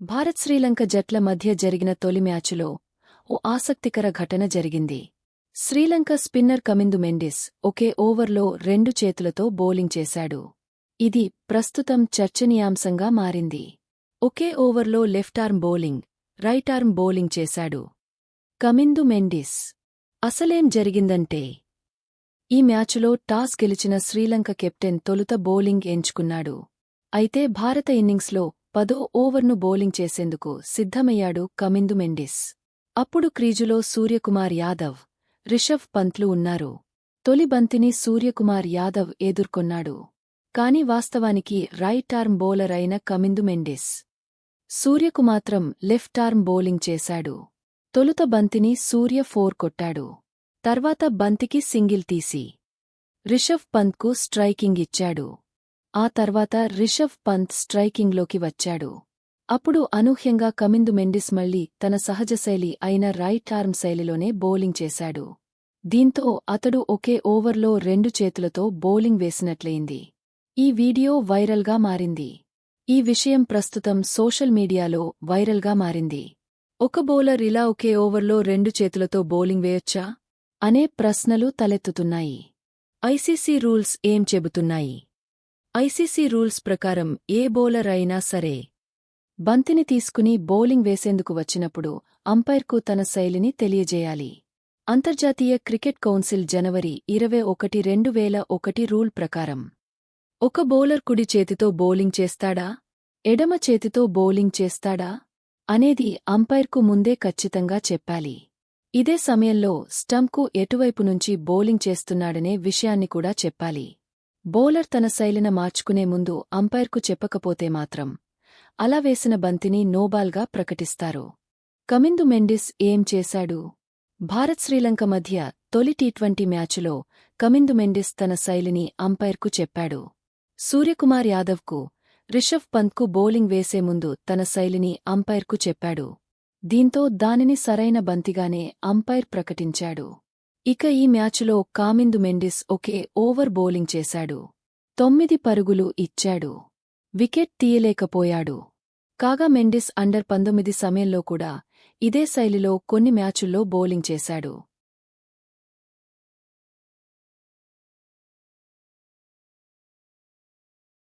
భారత్ శ్రీలంక జట్ల మధ్య జరిగిన తొలి మ్యాచులో ఓ ఆసక్తికర ఘటన జరిగింది. శ్రీలంక స్పిన్నర్ కమిందు మెండిస్ ఒకే ఓవర్లో రెండు చేతులతో బౌలింగ్ చేశాడు. ఇది ప్రస్తుతం చర్చనీయాంశంగా మారింది. ఒకే ఓవర్లో left arm bowling right arm bowling చేశాడు. కమిందు మెండిస్ అసలేం జరిగిందంటే ఈ మ్యాచులో టాస్ గెలిచిన శ్రీలంక కెప్టెన్ తొలుత బౌలింగ్ ఎంచుకున్నాడు. అయితే భారత ఇన్నింగ్స్లో పదో ఓవర్ను బౌలింగ్ చేసేందుకు సిద్ధమయ్యాడు కమిందు మెండిస్. అప్పుడు క్రీజులో సూర్యకుమార్ యాదవ్ రిషవ్ పంత్లు ఉన్నారు. తొలి బంతిని సూర్యకుమార్ యాదవ్ ఎదుర్కొన్నాడు. కాని వాస్తవానికి రైట్ ఆర్మ్ బౌలర్ అయిన కమిందు మెండిస్. సూర్యకుమాత్రం లెఫ్ట్ ఆర్మ్ బౌలింగ్ చేశాడు. తొలుత బంతిని సూర్య ఫోర్ కొట్టాడు. తర్వాత బంతికి సింగిల్ తీసి రిషవ్ పంత్కు స్ట్రైకింగ్ ఇచ్చాడు. ఆ తర్వాత రిషవ్ పంత్ స్ట్రైకింగ్లోకి వచ్చాడు. అప్పుడు అనూహ్యంగా కమిందు మెండిస్ మళ్ళీ తన సహజ శైలి అయిన రైట్ ఆర్మ్ శైలిలోనే బౌలింగ్ చేశాడు. దీంతో అతడు ఒకే ఓవర్లో రెండు చేతులతో బౌలింగ్ వేసినట్లయింది. ఈ వీడియో వైరల్గా మారింది. ఈ విషయం ప్రస్తుతం సోషల్ మీడియాలో వైరల్గా మారింది. ఒక బౌలర్ ఇలా ఒకే ఓవర్లో రెండు చేతులతో బౌలింగ్ వేయొచ్చా? అనే ప్రశ్నలు తలెత్తుతున్నాయి. ఐసీసీ రూల్స్ ఏం చెబుతున్నాయి? ఐసీసీ రూల్స్ ప్రకారం ఏ బౌలర్ అయినా సరే బంతిని తీసుకుని బౌలింగ్ వేసేందుకు వచ్చినప్పుడు అంపైర్కు తన శైలిని తెలియజేయాలి. అంతర్జాతీయ క్రికెట్ కౌన్సిల్ జనవరి ఇరవై ఒకటి రెండు వేల ఒకటి రూల్ ప్రకారం ఒక బౌలర్ కుడి చేతితో బౌలింగ్ చేస్తాడా ఎడమ చేతితో బౌలింగ్ చేస్తాడా అనేది అంపైర్కు ముందే ఖచ్చితంగా చెప్పాలి. ఇదే సమయంలో స్టంప్కు ఎటువైపు నుంచి బౌలింగ్ చేస్తున్నాడనే విషయాన్ని కూడా చెప్పాలి. బౌలర్ తన శైలిన మార్చుకునే ముందు అంపైర్కు చెప్పకపోతే మాత్రం అలా వేసిన బంతిని నోబాల్గా ప్రకటిస్తారు. కమిందు మెండిస్ ఏం చేశాడు? భారత్ శ్రీలంక మధ్య తొలి టీ ట్వంటీ మ్యాచులో కమిందు మెండిస్ తన శైలిని అంపైర్కు చెప్పాడు. సూర్యకుమార్ యాదవ్కు రిషభ్ పంత్కు బౌలింగ్ వేసే ముందు తన శైలిని అంపైర్కు చెప్పాడు. దీంతో దానిని సరైన బంతిగానే అంపైర్ ప్రకటించాడు. ఇక ఈ మ్యాచులో కామిందు మెండిస్ ఒకే ఓవర్ బౌలింగ్ చేశాడు. తొమ్మిది పరుగులు ఇచ్చాడు. వికెట్ తీయలేకపోయాడు. కాగా మెండిస్ అండర్ పంతొమ్మిది సమయంలో కూడా ఇదే శైలిలో కొన్ని మ్యాచుల్లో బౌలింగ్ చేశాడు.